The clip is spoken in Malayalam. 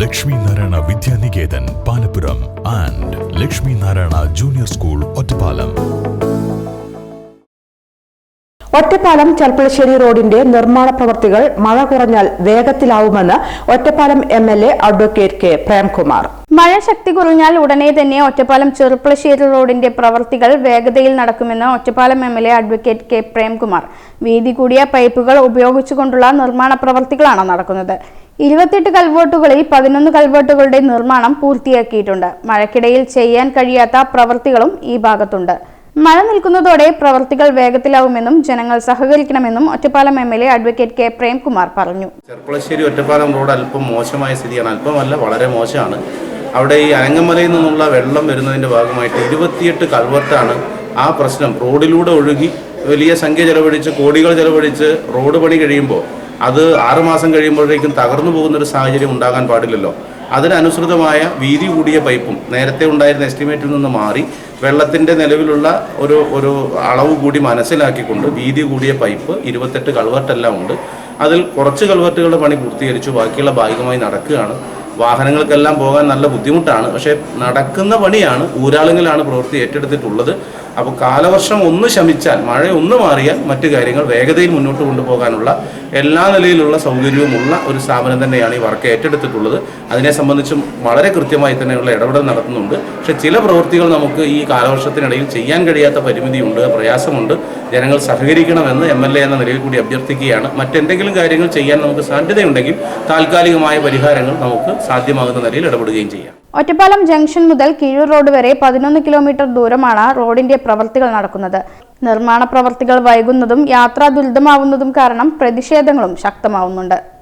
Lakshmi Narayana Vidyaniketan Palappuram and Lakshmi Narayana junior school Ottapalam. Ottapalam Cherpulassery റോഡിന്റെ നിർമ്മാണ പ്രവർത്തികൾ മഴ കുറഞ്ഞാൽ വേഗത്തിലാവുമെന്ന് Ottapalam M L A advocate K. Premkumar. മഴ ശക്തി കുറഞ്ഞാൽ ഉടനെ തന്നെ ഒറ്റപ്പാലം ചെറുപ്പളശ്ശേരി റോഡിന്റെ പ്രവർത്തികൾ വേഗതയിൽ നടക്കുമെന്ന് Ottapalam M L A advocate K. Premkumar. വീതി കൂടിയ പൈപ്പുകൾ ഉപയോഗിച്ചുകൊണ്ടുള്ള നിർമ്മാണ പ്രവർത്തികളാണ് നടക്കുന്നത്. ഇരുപത്തെട്ട് കൽവോട്ടുകളിൽ പതിനൊന്ന് കൽവോട്ടുകളുടെ നിർമ്മാണം പൂർത്തിയാക്കിയിട്ടുണ്ട്. മഴക്കിടയിൽ ചെയ്യാൻ കഴിയാത്ത പ്രവൃത്തികളും ഈ ഭാഗത്തുണ്ട്. മഴ നിൽക്കുന്നതോടെ പ്രവൃത്തികൾ വേഗത്തിലാവുമെന്നും ജനങ്ങൾ സഹകരിക്കണമെന്നും Ottapalam M L A advocate K Premkumar പറഞ്ഞു. ചെർപ്പളശ്ശേരി ഒറ്റപ്പാലം റോഡ് അല്പം മോശമായ സ്ഥിതിയാണ്. അല്പമല്ല വളരെ മോശമാണ്. അവിടെ ഈ അനങ്ങമലയിൽ നിന്നുള്ള വെള്ളം വരുന്നതിന്റെ ഭാഗമായിട്ട് ഇരുപത്തിയെട്ട് കൽവർട്ടാണ് ആ പ്രശ്നം. റോഡിലൂടെ ഒഴുകി വലിയ സംഖ്യ ചെലവഴിച്ച് കോടികൾ ചെലവഴിച്ച് റോഡ് പണി കഴിയുമ്പോൾ അത് ആറുമാസം കഴിയുമ്പോഴേക്കും തകർന്നു പോകുന്നൊരു സാഹചര്യം ഉണ്ടാകാൻ പാടില്ലല്ലോ. അതിനനുസൃതമായ വീതി കൂടിയ പൈപ്പും നേരത്തെ ഉണ്ടായിരുന്ന എസ്റ്റിമേറ്റിൽ നിന്ന് മാറി വെള്ളത്തിന്റെ നിലവിലുള്ള ഒരു ഒരു അളവ് കൂടി മനസ്സിലാക്കിക്കൊണ്ട് വീതി കൂടിയ പൈപ്പ് ഇരുപത്തെട്ട് കൾവർട്ടെല്ലാം ഉണ്ട്. അതിൽ കുറച്ച് കൾവർട്ടുകളുടെ പണി പൂർത്തീകരിച്ചു ബാക്കിയുള്ള ഭാഗികമായി നടക്കുകയാണ്. വാഹനങ്ങൾക്കെല്ലാം പോകാൻ നല്ല ബുദ്ധിമുട്ടാണ്. പക്ഷേ നടക്കുന്ന പണിയാണ് ഊരാളുങ്ങളാണ് പ്രവൃത്തി ഏറ്റെടുത്തിട്ടുള്ളത്. അപ്പോൾ കാലവർഷം ഒന്ന് ശമിച്ചാൽ മഴ ഒന്ന് മാറിയാൽ മറ്റു കാര്യങ്ങൾ വേഗതയിൽ മുന്നോട്ട് കൊണ്ടുപോകാനുള്ള എല്ലാ നിലയിലുള്ള സൗകര്യവുമുള്ള ഒരു സ്ഥാപനം തന്നെയാണ് ഈ വർക്ക് ഏറ്റെടുത്തിട്ടുള്ളത്. അതിനെ സംബന്ധിച്ചും വളരെ കൃത്യമായി തന്നെയുള്ള ഇടപെടൽ നടത്തുന്നുണ്ട്. പക്ഷേ ചില പ്രവൃത്തികൾ നമുക്ക് ഈ കാലവർഷത്തിനിടയിൽ ചെയ്യാൻ കഴിയാത്ത പരിമിതിയുണ്ട് പ്രയാസമുണ്ട്. ജനങ്ങൾ സഹകരിക്കണമെന്ന് എം എൽ എ എന്ന നിലയിൽ കൂടി അഭ്യർത്ഥിക്കുകയാണ്. മറ്റെന്തെങ്കിലും കാര്യങ്ങൾ ചെയ്യാൻ നമുക്ക് സാധ്യതയുണ്ടെങ്കിൽ താൽക്കാലികമായ പരിഹാരങ്ങൾ നമുക്ക് സാധ്യമാകുന്ന നിലയിൽ ഇടപെടുകയും ചെയ്യാം. ഒറ്റപ്പാലം ജംഗ്ഷൻ മുതൽ കീഴൂർ റോഡ് വരെ പതിനൊന്ന് കിലോമീറ്റർ ദൂരമാണ് റോഡിന്റെ പ്രവർത്തികൾ നടക്കുന്നത്. നിർമ്മാണ പ്രവർത്തികൾ വൈകുന്നതും യാത്രാ ദുരിതമാവുന്നതും കാരണം പ്രതിഷേധങ്ങളും ശക്തമാവുന്നുണ്ട്.